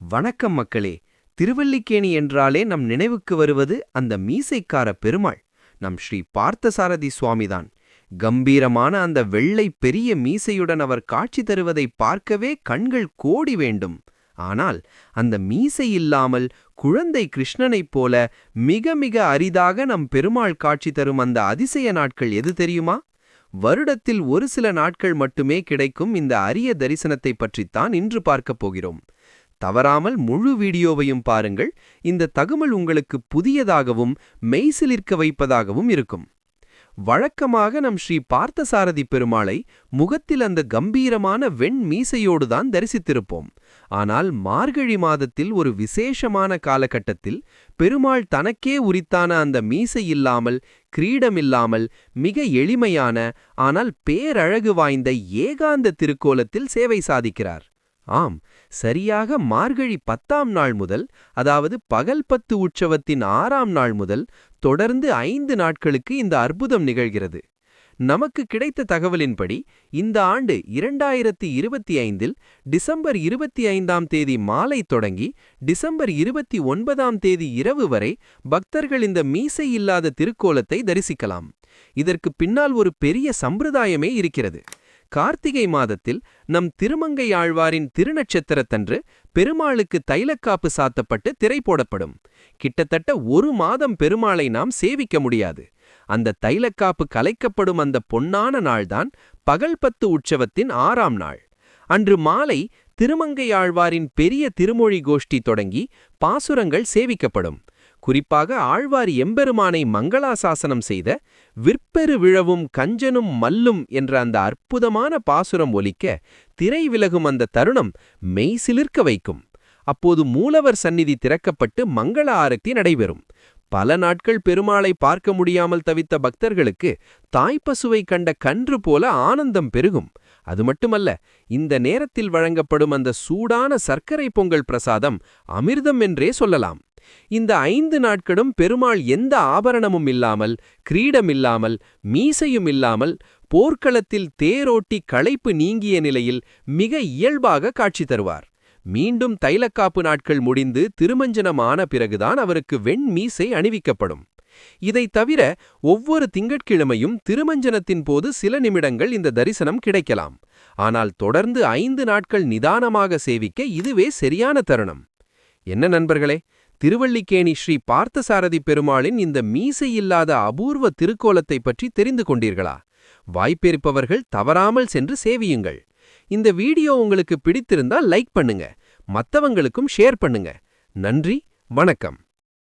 வணக்கம் மக்களே திருவல்லிக்கேணி என்றாலே நம் நினைவுக்கு வருவது அந்த மீசைக்கார பெருமாள். நம் ஸ்ரீ பார்த்தசாரதி சுவாமிதான். கம்பீரமான அந்த வெள்ளை பெரிய மீசையுடன் அவர் காட்சி தருவதை பார்க்கவே கண்கள் கோடி வேண்டும். ஆனால் அந்த மீசை இல்லாமல் குழந்தை கிருஷ்ணனைப் போல மிக மிக அரிதாக நம் பெருமாள் காட்சி தரும் அந்த அதிசய நாட்கள் எது தெரியுமா? வருடத்தில் ஒரு சில நாட்கள் மட்டுமே கிடைக்கும் இந்த அரிய தரிசனத்தை பற்றித்தான் இன்று பார்க்கப் போகிறோம். தவறாமல் முழு வீடியோவையும் பாருங்கள். இந்த தகவல் உங்களுக்கு புதியதாகவும் மெய்சிலிர்க்க வைப்பதாகவும் இருக்கும். வழக்கமாக நம் ஸ்ரீ பார்த்தசாரதி பெருமாளை முகத்தில் அந்த கம்பீரமான வெண் மீசையோடுதான் தரிசித்திருப்போம். ஆனால் மார்கழி மாதத்தில் ஒரு விசேஷமான காலகட்டத்தில் பெருமாள் தனக்கே உரித்தான அந்த மீசை இல்லாமல் கிரீடமில்லாமல் மிக எளிமையான ஆனால் பேரழகு வாய்ந்த ஏகாந்த திருக்கோலத்தில் சேவை சாதிக்கிறார். ஆம் சரியாக மார்கழி பத்தாம் நாள் முதல் அதாவது பகல் பத்து உற்சவத்தின் ஆறாம் நாள் முதல் தொடர்ந்து ஐந்து நாட்களுக்கு இந்த அற்புதம் நிகழ்கிறது. நமக்கு கிடைத்த தகவலின்படி இந்த ஆண்டு இரண்டாயிரத்தி இருபத்தி ஐந்தில் டிசம்பர் இருபத்தி ஐந்தாம் தேதி மாலை தொடங்கி டிசம்பர் இருபத்தி ஒன்பதாம் தேதி இரவு வரை பக்தர்கள் இந்த மீசை இல்லாத திருக்கோலத்தை தரிசிக்கலாம். இதற்கு பின்னால் ஒரு பெரிய சம்பிரதாயமே இருக்கிறது. கார்த்திகை மாதத்தில் நம் திருமங்கை ஆழ்வாரின் திருநட்சத்திரத்தன்று பெருமாளுக்கு தைலக்காப்பு சாத்தப்பட்டு திரை போடப்படும். கிட்டத்தட்ட ஒரு மாதம் பெருமாளை நாம் சேவிக்க முடியாது. அந்த தைலக்காப்பு கலைக்கப்படும் அந்த பொன்னான நாள்தான் பகல் பத்து உற்சவத்தின் ஆறாம் நாள். அன்று மாலை திருமங்கை ஆழ்வாரின் பெரிய திருமொழி கோஷ்டி தொடங்கி பாசுரங்கள் சேவிக்கப்படும். குறிப்பாக ஆழ்வார் எம்பெருமானை மங்களாசாசனம் செய்த விற்பெரு விழவும் கஞ்சனும் மல்லும் என்ற அந்த அற்புதமான பாசுரம் ஒலிக்க திரை விலகும் அந்த தருணம் மெய்சிலிர்க்க வைக்கும். அப்போது மூலவர் சந்நிதி திறக்கப்பட்டு மங்கள ஆரத்தி நடைபெறும். பல நாட்கள் பெருமாளை பார்க்க முடியாமல் தவித்த பக்தர்களுக்கு தாய்ப்பசுவை கண்ட கன்று போல ஆனந்தம் பெருகும். அது மட்டுமல்ல இந்த நேரத்தில் வழங்கப்படும் அந்த சூடான சர்க்கரை பொங்கல் பிரசாதம் அமிர்தம் என்றே சொல்லலாம். இந்த ஐந்து நாட்களும் பெருமாள் எந்த ஆபரணமும் இல்லாமல் கிரீடமில்லாமல் மீசையும் இல்லாமல் போர்க்களத்தில் தேரோட்டி களைப்பு நீங்கிய நிலையில் மிக இயல்பாக காட்சி தருவார். மீண்டும் தைலக்காப்பு நாட்கள் முடிந்து திருமஞ்சனம் ஆன பிறகுதான் அவருக்கு வெண் மீசை அணிவிக்கப்படும். இதை தவிர ஒவ்வொரு திங்கட்கிழமையும் திருமஞ்சனத்தின் போது சில நிமிடங்கள் இந்த தரிசனம் கிடைக்கலாம். ஆனால் தொடர்ந்து ஐந்து நாட்கள் நிதானமாக சேவிக்க இதுவே சரியான தருணம். என்ன நண்பர்களே திருவள்ளிக்கேணி ஸ்ரீ பார்த்தசாரதி பெருமாளின் இந்த மீசையில்லாத அபூர்வ திருக்கோலத்தை பற்றி தெரிந்து கொண்டீர்களா? வாய்ப்பிருப்பவர்கள் தவறாமல் சென்று சேவியுங்கள். இந்த வீடியோ உங்களுக்கு பிடித்திருந்தால் லைக் பண்ணுங்க. மத்தவங்களுக்கும் ஷேர் பண்ணுங்க. நன்றி வணக்கம்.